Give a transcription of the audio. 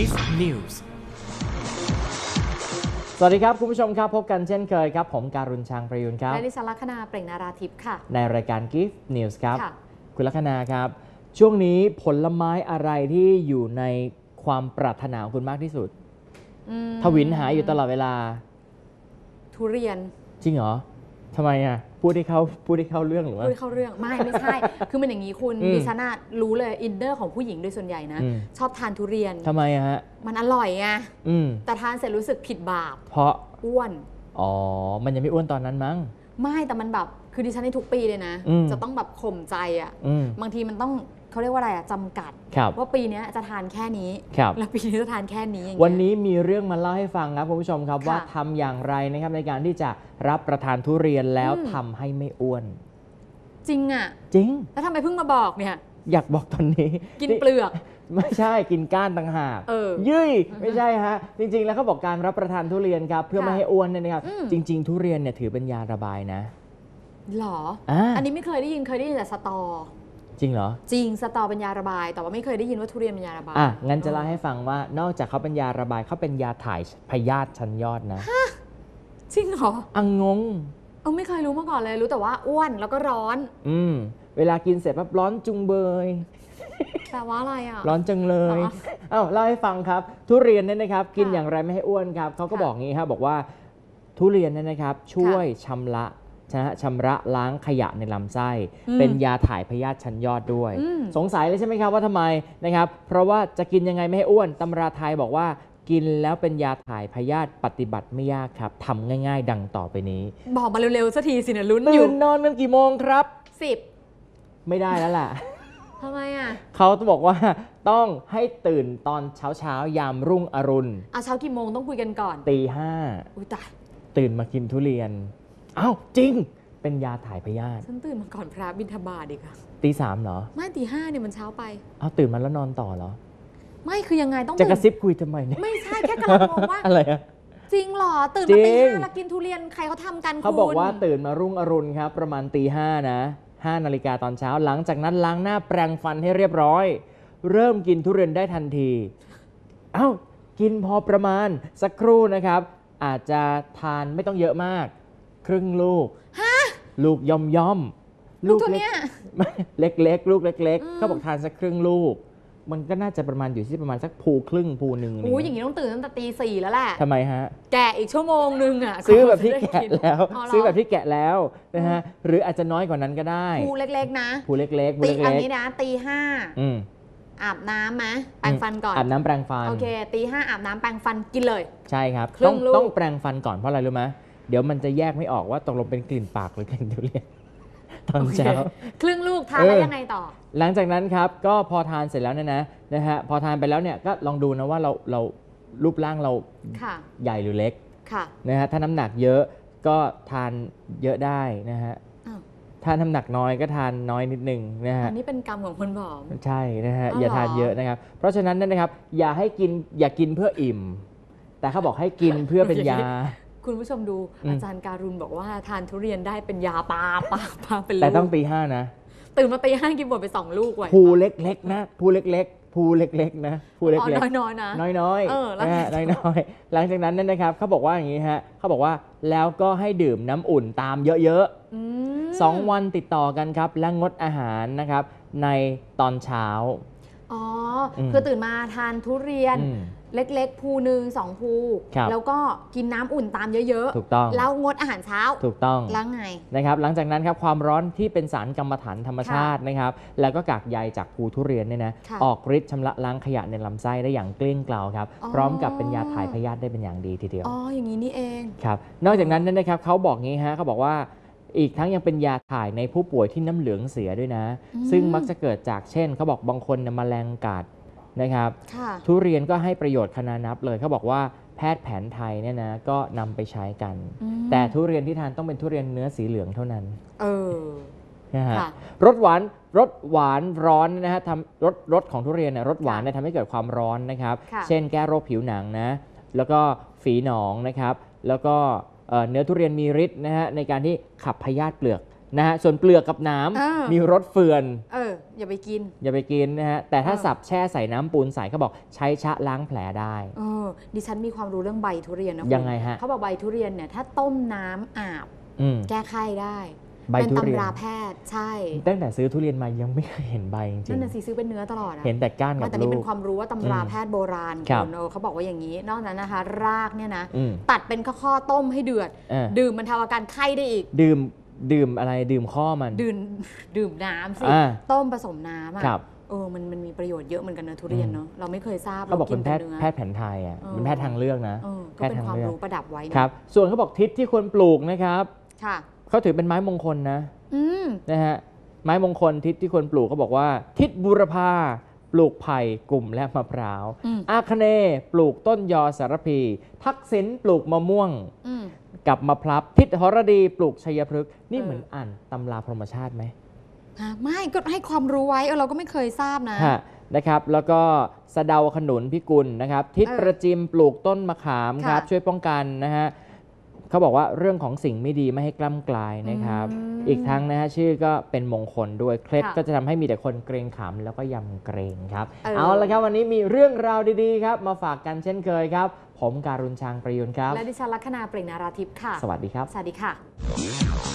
Gift News สวัสดีครับ คุณผู้ชมครับ พบกันเช่นเคยครับ ผมการุณชางประยุนครับ และดิฉันลัคนาเปล่งนาราทิพย์ค่ะ ในรายการ Gift News ครับค่ะคุณลัคนาครับ ช่วงนี้ผลไม้อะไรที่อยู่ในความปรารถนาของคุณมากที่สุดอืมทวินหาอยู่ตลอดเวลา ทุเรียน จริงเหรอ ทำไมอะพูดให้เขาพูดให้เข้าเรื่องหรือว่า พูดเข้าเรื่องไม่ไม่ใช่ คือมันอย่างนี้คุณอืมดิฉันอะรู้เลยอินเนอร์ของผู้หญิงโดยส่วนใหญ่นะ อืม ชอบทานทุเรียน ทำไมอะฮะ มันอร่อยไงอืม แต่ทานเสร็จรู้สึกผิดบาปเพราะ อ้วน อ๋อ มันยังไม่อ้วนตอนนั้นมั้ง ไม่แต่มันแบบคือดิฉันในทุกปีเลยนะ อืม จะต้องแบบข่มใจอะอืม บางทีมันต้อง เขาเรียกว่าอะไรอะจำกัด ครับว่าปีเนี้ยจะทานแค่นี้ ครับ แล้วปีนี้จะทานแค่นี้อย่างเงี้ย วันนี้มีเรื่องมาเล่าให้ฟังครับคุณผู้ชมครับค่ะว่าทำอย่างไรนะครับในการที่จะรับประทานทุเรียนแล้วอืม ทำให้ไม่อ้วน จริงอะจริง แล้วทำไมเพิ่งมาบอกเนี่ย อยากบอกตอนนี้กินเปลือก ไม่ใช่กินก้านต่างหาก เออยุ้ยไม่ใช่ฮะ จริง ๆ แล้วเขาบอกการรับประทานทุเรียนครับ เพื่อค่ะไม่ให้อ้วนเนี่ยนะครับ อืม จริง ๆ ทุเรียนเนี่ยถือเป็นยาระบายนะหรอ อ่า อันนี้ไม่เคยได้ยินเคยได้ยินแต่สตอ จริงเหรอ จริงสตอเป็นยาระบาย แต่ว่าไม่เคยได้ยินว่าทุเรียนเป็นยาระบายอะงั้นจะเล่าให้ฟังว่านอกจากเขาเป็นยาระบายเขาเป็นยาถ่ายพยาธิชั้นยอดนะจริงเหรออังงงเออไม่เคยรู้มาก่อนเลยรู้แต่ว่าอ้วนแล้วก็ร้อน อืมเวลากินเสร็จปั๊บร้อนจุงเบยแปลว่าอะไรอะ ร้อนจังเลยอ๋อเอ้าเล่าให้ฟังครับ ทุเรียนเนี่ยนะครับ กินค่ะอย่างไรไม่ให้อ้วนครับเขาก็ค่ะบอกงี้ครับบอกว่าทุเรียนเนี่ยนะครับ ช่วยชำระ นะฮะชำระล้างขยะในลำไส้อืมเป็นยาถ่ายพยาธิชั้นยอดด้วยอืมสงสัยเลยใช่ไหมครับว่าทำไมนะครับ เพราะว่าจะกินยังไงไม่ให้อ้วนตำราไทยบอกว่ากินแล้วเป็นยาถ่ายพยาธิปฏิบัติไม่ยากครับทำง่าย ๆ ดังต่อไปนี้ บอกมาเร็วๆสักทีสินะลุ้นอตื่ยู่นนอนกันกี่โมงครับสิบไม่ได้แล้วล่ะทำไมอะเขาบอกว่าต้องให้ตื่นตอนเช้าเช้าๆยามรุ่งอรุณเอาเช้ากี่โมงต้องคุยกันก่อนตีห้าอุ้ยตายตื่นมากินทุเรียน อ้าวจริง เป็นยาถ่ายพยาธิฉันตื่นมาก่อนพระบิณฑบาตอีกอะตีสามเหรอ ไม่ตีห้าเนี่ยมันเช้าไป อ้าวตื่นมาแล้วนอนต่อเหรอ ไม่คือยังไงต้องจะตื่กระนซิบคุยทำไมเนี่ย ไม่ใช่แค่กำลังงงว่า อะไรอะ จริงเหรอ ตื่นจริมางตีห้าแล้วกินทุเรียนใครเขาทำกันเขาบอกคุณว่าตื่นมารุ่งอรุณครับ ประมาณตีห้านะห้านาฬิกาตอนเช้า หลังจากนั้นล้างหน้าแปรงฟันให้เรียบร้อย เริ่มกินทุเรียนได้ทันทีเอ้ากินพอประมาณสักครู่นะครับ อาจจะทานไม่ต้องเยอะมาก ครึ่งลูก ลูกย่อมย่อมๆลูกตัวเล็กเนี้ยเล็กๆลูกเล็กอืๆมเขาบอกทานสักครึ่งลูก มันก็น่าจะประมาณอยู่ที่ประมาณสักภูครึ่งภูหนึ่งโอ้ยอย่างนี้ต้องตื่นตั้งแต่ตีสี่แล้วแหละทำไมฮะ แกะอีกชั่วโมงนึงอะ ซื้อแบบที่ก่นจแกะได้นแล้วเหรซื้อแบบที่แกะแล้วนะฮะ หรืออาจจะน้อยกว่านั้นก็ได้ ภูเล็กๆนะ ภูเล็กๆภูตีอันเล็กนี้นะตีห้าๆอืมอาบน้ำไหมแปรงฟันก่อนอาบน้ำแปรงฟัน โอเคตีห้าอาบน้ำแปรงฟันกินเลย ใช่ครับครึ่ต้องงลูกต้องแปรงฟันก่อนเพราะอะไรรู้ไหม เดี๋ยวมันจะแยกไม่ออกว่าตกลงเป็นกลิ่นปากหรือกลิ่นทุเรียนตอนโอเคเช้าครึ่งลูกทานเออแล้วยังไงต่อ หลังจากนั้นครับก็พอทานเสร็จแล้วเนี่ยนะนะฮะพอทานไปแล้วเนี่ยก็ลองดูนะว่าเราเรารูปร่างเราค่ะใหญ่หรือเล็กค่ะนะฮะถ้าน้ำหนักเยอะก็ทานเยอะได้นะฮะอ้าวถ้าน้ำหนักน้อยก็ทานน้อยนิดนึงนะฮะอันนี้เป็นกรรมของคนผอมใช่นะฮะอ๋อออย่าทานเยอะนะครับ เพราะฉะนั้นเนยนะครับ อย่าให้กินอย่ากินเพื่ออิ่ม แต่เขาบอกให้กินเพื่อเป็นยา คุณผู้ชมดูอืมอาจารย์การุณบอกว่าทานทุเรียนได้เป็นยาปาปาปาเป็นลูแต่ต้องกตีห้านะตื่นมาตีห้ากินหมดไปสองลูกไว้ ภูเล็กๆนะภูเล็กๆภูเล็กๆนะภูเล็อ๋อกน้อยๆนะๆน้อยๆเออแล้วนะฮะน้อยๆ หลังจากนั้นเนี่ยนะครับเขาบอกว่าอย่างนี้ฮะเขาบอกว่าแล้วก็ให้ดื่มน้ำอุ่นตามเยอะอืมๆสองวันติดต่อกันครับ และงดอาหารนะครับในตอนเช้า อ๋ออม คือตื่นมาทานทุเรียน อืม เล็กๆ ภูหนึ่งสองภู ครับแล้วก็กินน้ำอุ่นตามเยอะถูกต้อง แล้วงดอาหารเช้า ถูกต้อง แล้วไง นะครับหลังจากนั้นครับความร้อนที่เป็นสารกรรมฐานธรรมชาตินะครับแล้วก็กากใยจากภูทุเรียนเนี่ยนะค่ะออกฤทธิ์ชำระล้างขยะในลำไส้ได้อย่างเกลี้ยงเกลาครับอ๋อ พร้อมกับเป็นยาถ่ายพยาธิได้เป็นอย่างดีทีเดียวอ๋ออย่างนี้นี่เอง ครับนอกจากนั้นเนยนะครับเขาบอกงี้ฮะเขาบอกว่าอีกทั้งยังเป็นยาถ่ายในผู้ป่วยที่น้ำเหลืองเสียด้วยนะ อืม ซึ่งมักจะเกิดจากเช่นเขาบอกบางคนเนี่ยแมลงกัด นะครับค่ะทุเรียนก็ให้ประโยชน์คนานับเลยเขาบอกว่าแพทย์แผนไทยเนี่ยนะก็นำไปใช้กันอืมแต่ทุเรียนที่ทานต้องเป็นทุเรียนเนื้อสีเหลืองเท่านั้น เออนะฮะค่ะรสหวานรสหวานร้อนนะฮะทำรสรสของทุเรียนเนี่ยรสหวานเนี่ยทำให้เกิดความร้อนนะครับค่ะเช่นแก้โรคผิวหนังนะแล้วก็ฝีหนองนะครับ แล้วก็เอ่อเนื้อทุเรียนมีฤทธิ์นะฮะในการที่ขับพยาธิเปลือกนะฮะส่วนเปลือกกับหน้อ่าำมีรสเฟื่อนเอ ออย่าไปกิน อย่าไปกินนะฮะ แต่ถ้าเออสับแช่ใส่น้ำปูนใสเขาบอกใช้ชะล้างแผลได้ เออดิฉันมีความรู้เรื่องใบทุเรียนนะคุณยังไงฮะ เขาบอกใบทุเรียนเนี่ยถ้าต้มน้ำอาบอืมแก้ไข้ได้ ใบเป็นทุเรียนตำราแพทย์ใช่ตั้งแต่ซื้อทุเรียนมายังไม่เคยเห็นใบจรินั่งนน่ะสิซื้อเป็นเนื้อตลอดอะๆเห็นแต่ก้านไม่กับแต่ลูนี่กเป็นความรู้ว่าตำราอืมแพทย์โบราณครับ ณเออเขาบอกว่าอย่างนี้ นอกจากนั้นนะคะ รากเนี่ยนะ อืมตัดเป็นข้อๆต้มให้เดือด เออดื่มมันทำอาการไข้ได้อีก ดื่ม ดื่มอะไรดื่มข้อมัน ดื่มดื่มน้ำสิ อ่าต้มผสมน้ำอะครับ เออมันมันมีประโยชน์เยอะเหมือนกันเนอะทุเรียนเนอะเราไม่เคยทราบเขาบอกกิเป็นแพทย์เนื้อ แพทย์แผนไทยอะเออ เป็นแพทย์ทางเลือกนะ เออก็เป็นความรู้ประดับไว้นะครับ ส่วนเขาบอกทิศที่ควรปลูกนะครับค่ะ เขาถือเป็นไม้มงคลนะอืมนะฮะไม้มงคลทิศที่ควรปลูกเขาบอกว่า ทิศบูรพา ปลูกไผ่กลุ่มและมะพร้าวอืมอาคเนย์ปลูกต้นยอสารพี ทักษิณปลูกมะม่วงอืมกับมะพร้าวทิศหรดีปลูกชัยพฤกษ์นี่เออเหมือนอ่านตำราพรหมชาติไหมฮะไม่ก็ให้ความรู้ไว้เออเราก็ไม่เคยทราบนะฮะนะครับแล้วก็สะเดาขนุนพิกุลนะครับ ทิศเออประจิมปลูกต้นมะขามครับค่ะช่วยป้องกันนะฮะ เขาบอกว่าเรื่องของสิ่งไม่ดีไม่ให้กล้ำกลายนะครับอืมอีกทั้งนะฮะชื่อก็เป็นมงคลด้วยเคล็ดค่ะก็จะทำให้มีแต่คนเกรงขามแล้วก็ยำเกรงครับเออเอาละครับวันนี้มีเรื่องราวดีๆครับ มาฝากกันเช่นเคยครับ ผมการุณชางประยุนครับ และดิฉันลัคนาเปล่งนาราทิพย์ค่ะ สวัสดีครับ สวัสดีค่ะ